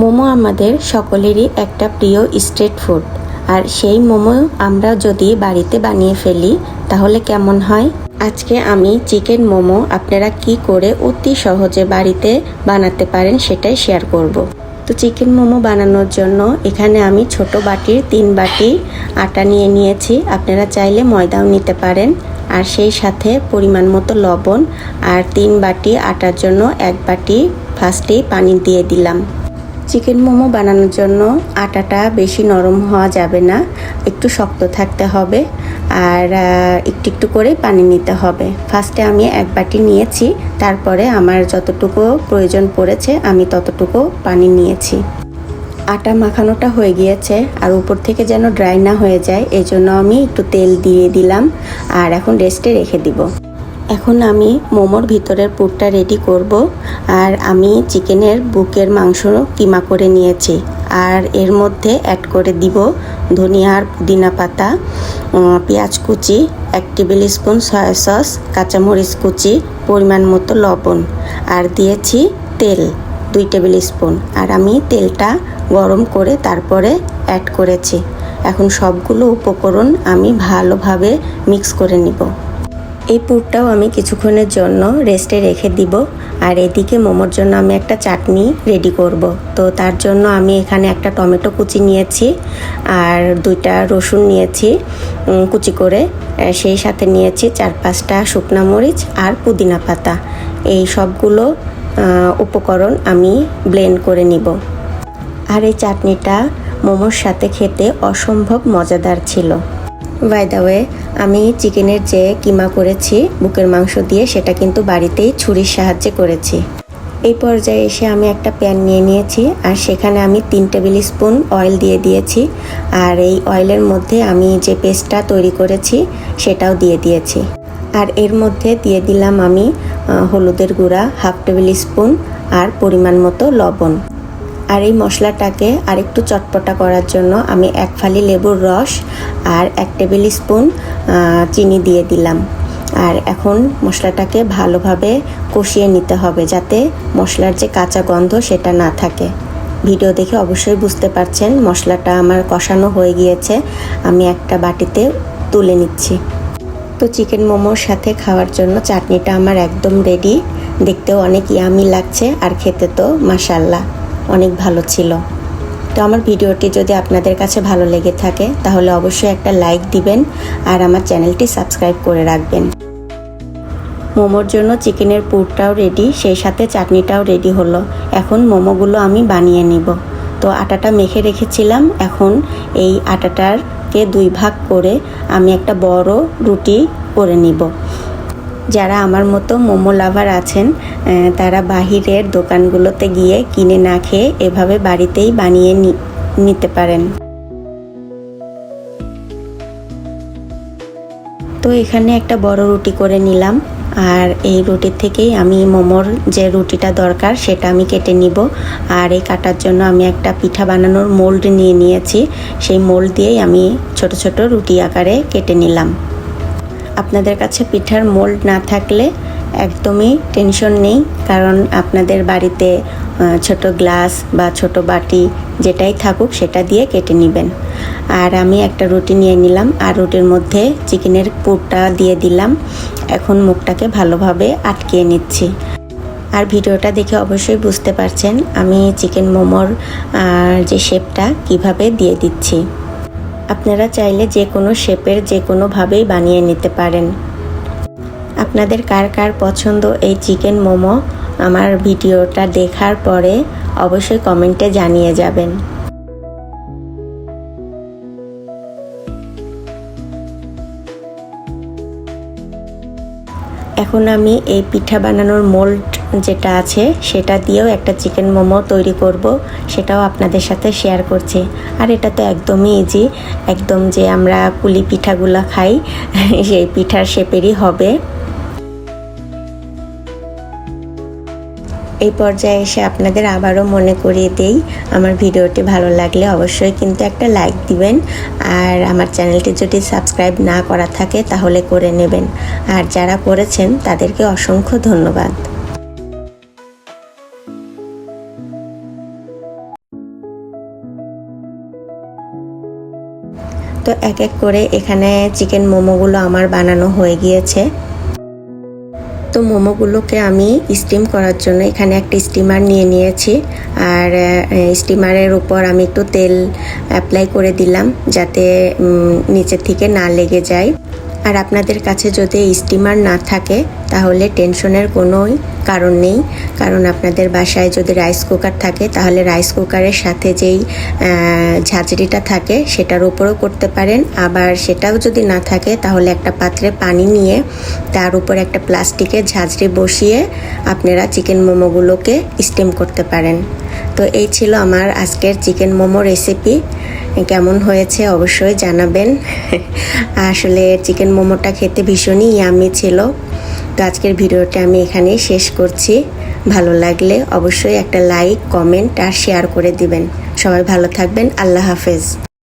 মোমো আমাদের সকলেরই একটা প্রিয় স্ট্রিট ফুড। আর সেই মোমো আমরা যদি বাড়িতে বানিয়ে ফেলি, তাহলে কেমন হয়? আজকে আমি চিকেন মোমো আপনারা কি করে অতি সহজে বাড়িতে বানাতে পারেন সেটাই শেয়ার করব। তো চিকেন মোমো বানানোর জন্য এখানে আমি ছোট বাটির তিন বাটি আটা নিয়ে নিয়েছি। আপনারা চাইলে ময়দাও নিতে পারেন। আর সেই সাথে পরিমাণ মতো লবণ আর তিন বাটি আটার জন্য এক বাটি ফার্স্টেই পানি দিয়ে দিলাম। চিকেন মোমো বানানোর জন্য আটাটা বেশি নরম হওয়া যাবে না, একটু শক্ত থাকতে হবে আর একটু একটু করে পানি নিতে হবে। ফার্স্টে আমি এক বাটি নিয়েছি, তারপরে আমার যতটুকু প্রয়োজন পড়েছে আমি ততটুকু পানি নিয়েছি। আটা মাখানোটা হয়ে গিয়েছে আর উপর থেকে যেন ড্রাই না হয়ে যায়, এজন্য আমি একটু তেল দিয়ে দিলাম আর এখন রেস্টে রেখে দিব। এখন আমি মোমোর ভিতরের পুরটা রেডি করব, আর আমি চিকেনের বুকের মাংস কিমা করে নিয়েছি। আর এর মধ্যে অ্যাড করে দিব ধনিয়ার পুদিনা পাতা পেঁয়াজ কুচি, এক টেবিল স্পুন সয়া সস, কাঁচামরিচ কুচি, পরিমাণ মতো লবণ, আর দিয়েছি তেল, দুই টেবিল স্পুন। আর আমি তেলটা গরম করে তারপরে অ্যাড করেছি। এখন সবগুলো উপকরণ আমি ভালোভাবে মিক্স করে নিব। এই পুরটাও আমি কিছুক্ষণের জন্য রেস্টে রেখে দিব। আর এদিকে মোমোর জন্য আমি একটা চাটনি রেডি করব। তো তার জন্য আমি এখানে একটা টমেটো কুচি নিয়েছি আর দুইটা রসুন নিয়েছি কুচি করে। সেই সাথে নিয়েছি চার পাঁচটা শুকনা মরিচ আর পুদিনা পাতা। এই সবগুলো উপকরণ আমি ব্লেন্ড করে নিব। আর এই চাটনিটা মোমোর সাথে খেতে অসম্ভব মজাদার ছিল। বাই ওয়ে আমি চিকেনের যে কিমা করেছি, বুকের মাংস দিয়ে, সেটা কিন্তু বাড়িতেই ছুরির সাহায্যে করেছি। এই পর্যায়ে এসে আমি একটা প্যান নিয়ে নিয়েছি, আর সেখানে আমি তিন টেবিল স্পুন অয়েল দিয়ে দিয়েছি, আর এই অয়েলের মধ্যে আমি যে পেস্টটা তৈরি করেছি, সেটাও দিয়ে দিয়েছি। আর এর মধ্যে দিয়ে দিলাম আমি হলুদের গুঁড়া, হাফ টেবিল স্পুন, আর পরিমাণ মতো লবণ। আর এই মশলাটাকে আরেকটু চটপটা করার জন্য আমি এক ফালি লেবুর রস আর এক টেবিল স্পুন চিনি দিয়ে দিলাম। আর এখন মশলাটাকে ভালোভাবে কষিয়ে নিতে হবে যাতে মশলার যে কাঁচা গন্ধ সেটা না থাকে। ভিডিও দেখে অবশ্যই বুঝতে পারছেন মশলাটা আমার কষানো হয়ে গিয়েছে। আমি একটা বাটিতে তুলে নিচ্ছি। তো চিকেন মোমোর সাথে খাওয়ার জন্য চাটনিটা আমার একদম রেডি দেখতেও অনেক ইয়ামি লাগছে আর খেতে তো মাসাল্লাহ অনেক ভালো ছিল। তো আমার ভিডিওটি যদি আপনাদের কাছে ভালো লেগে থাকে, তাহলে অবশ্যই একটা লাইক দিবেন আর আমার চ্যানেলটি সাবস্ক্রাইব করে রাখবেন। মোমোর জন্য চিকেনের পুরটাও রেডি সেই সাথে চাটনিটাও রেডি হলো। এখন মোমোগুলো আমি বানিয়ে নিব। তো আটাটা মেখে রেখেছিলাম, এখন এই আটাটারকে দুই ভাগ করে আমি একটা বড় রুটি করে নিব। যারা আমার মতো মোমো লাভার আছেন তারা বাহিরের দোকানগুলোতে গিয়ে কিনে না খেয়ে এভাবে বাড়িতেই বানিয়ে নিতে পারেন। তো এখানে একটা বড় রুটি করে নিলাম, আর এই রুটির থেকেই আমি মোমোর যে রুটিটা দরকার সেটা আমি কেটে নিব। আর এই কাটার জন্য আমি একটা পিঠা বানানোর মোল্ড নিয়ে নিয়েছি, সেই মোল্ড দিয়েই আমি ছোট ছোট রুটি আকারে কেটে নিলাম। আপনাদের কাছে পিঠার মোল্ড না থাকলে একদমই টেনশন নেই, কারণ আপনাদের বাড়িতে ছোট গ্লাস বা ছোট বাটি যেটাই থাকুক সেটা দিয়ে কেটে নেবেন। আর আমি একটা রুটি নিয়ে নিলাম, আর রুটির মধ্যে চিকেনের পুরটা দিয়ে দিলাম। এখন মুখটাকে ভালোভাবে আটকিয়ে নিচ্ছি। আর ভিডিওটা দেখে অবশ্যই বুঝতে পারছেন আমি চিকেন মোমোর যে শেপটা কীভাবে দিয়ে দিচ্ছি। আপনারা চাইলে যে কোনো শেপের যে কোনোভাবেই বানিয়ে নিতে পারেন। আপনাদের কার কার পছন্দ এই চিকেন মোমো আমার ভিডিওটা দেখার পরে অবশ্যই কমেন্টে জানিয়ে যাবেন। এখন আমি এই পিঠা বানানোর মোল্ড যেটা আছে, সেটা দিয়েও একটা চিকেন মোমো তৈরি করব, সেটাও আপনাদের সাথে শেয়ার করছি। আর এটা তো একদমই ইজি একদম যে আমরা কুলি পিঠাগুলো খাই, সেই পিঠার শেপেরই হবে। এই পর্যায়ে এসে আপনাদের আবারও মনে করিয়ে দেই, আমার ভিডিওটি ভালো লাগলে অবশ্যই কিন্তু একটা লাইক দিবেন, আর আমার চ্যানেলটি যদি সাবস্ক্রাইব না করা থাকে তাহলে করে নেবেন। আর যারা করেছেন তাদেরকে অসংখ্য ধন্যবাদ। তো এক এক করে এখানে চিকেন মোমোগুলো আমার বানানো হয়ে গিয়েছে। তো মোমোগুলোকে আমি স্টিম করার জন্য এখানে একটা স্টিমার নিয়ে নিয়েছি। আর স্টিমারের উপর আমি একটু তেল অ্যাপ্লাই করে দিলাম যাতে নিচের থেকে না লেগে যায়। আর আপনাদের কাছে যদি স্টিমার না থাকে, তাহলে টেনশনের কোনোই কারণ নেই। কারণ আপনাদের বাসায় যদি রাইস কুকার থাকে, তাহলে রাইস কুকারের সাথে যেই ঝাঁঝরিটা থাকে, সেটার উপরেও করতে পারেন। আবার সেটাও যদি না থাকে, তাহলে একটা পাত্রে পানি নিয়ে তার উপর একটা প্লাস্টিকের ঝাঁঝরি বসিয়ে আপনারা চিকেন মোমোগুলোকে স্টিম করতে পারেন। তো এই ছিল আমার আজকের চিকেন মোমো রেসিপি কেমন হয়েছে অবশ্যই জানাবেন। আসলে চিকেন মোমোটা খেতে ভীষণই ইয়ামি ছিল। তো আজকের ভিডিওটা আমি এখানে শেষ করছি। ভালো লাগলে অবশ্যই একটা লাইক কমেন্ট আর শেয়ার করে দিবেন। সবাই ভালো থাকবেন। আল্লাহ হাফেজ।